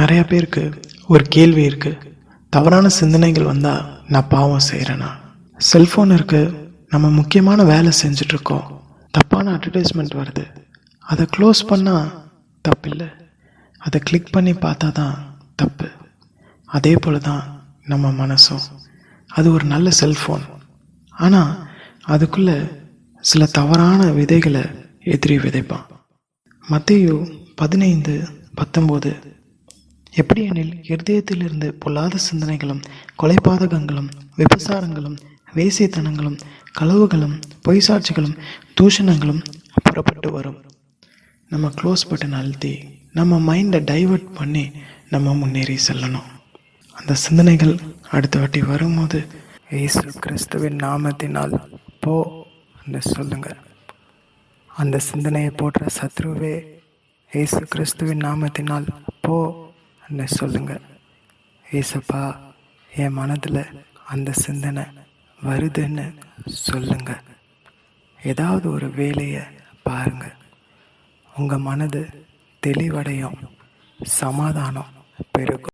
நிறைய பேருக்கு ஒரு கேள்வி இருக்குது தவறான சிந்தனைகள் வந்தால் நான் பாவம் செய்கிறேன்னா செல்ஃபோன் இருக்குது நம்ம முக்கியமான வேலை செஞ்சிட்ருக்கோம். தப்பான அட்வர்டைஸ்மெண்ட் வருது. அதை க்ளோஸ் பண்ணால் தப்பில்லை. அதை கிளிக் பண்ணி பார்த்தா தான் தப்பு. அதே போல் தான் நம்ம மனசும். அது ஒரு நல்ல செல்ஃபோன் ஆனால் அதுக்குள்ளே சில தவறான விதைகளை எதிரி விதைப்பான். மத்தேயு பதினைந்து பத்தொம்போது எப்படியெனில் இருதயத்திலிருந்து பொல்லாத சிந்தனைகளும் கொலைபாதகங்களும் விபசாரங்களும் வேசித்தனங்களும் களவுகளும் பொய் சாட்சிகளும் தூஷணங்களும் புறப்பட்டு வரும். நம்ம க்ளோஸ் பட்டன் அழுத்தி நம்ம மைண்டை டைவர்ட் பண்ணி நம்ம முன்னேறி செல்லணும். அந்த சிந்தனைகள் அடுத்த வாட்டி வரும்போது இயேசு கிறிஸ்துவின் நாமத்தினால் போ அந்த சொல்லுங்கள். அந்த சிந்தனையை போடுற சத்ருவே இயேசு கிறிஸ்துவின் நாமத்தினால் போ என்று சொல்லுங்கள் ஏசப்பா என் மனதில் அந்த சிந்தனை வருதுன்னு சொல்லுங்க. ஏதாவது ஒரு வேலையை பாருங்க. உங்கள் மனது தெளிவடையும் சமாதானம் பெருகும்.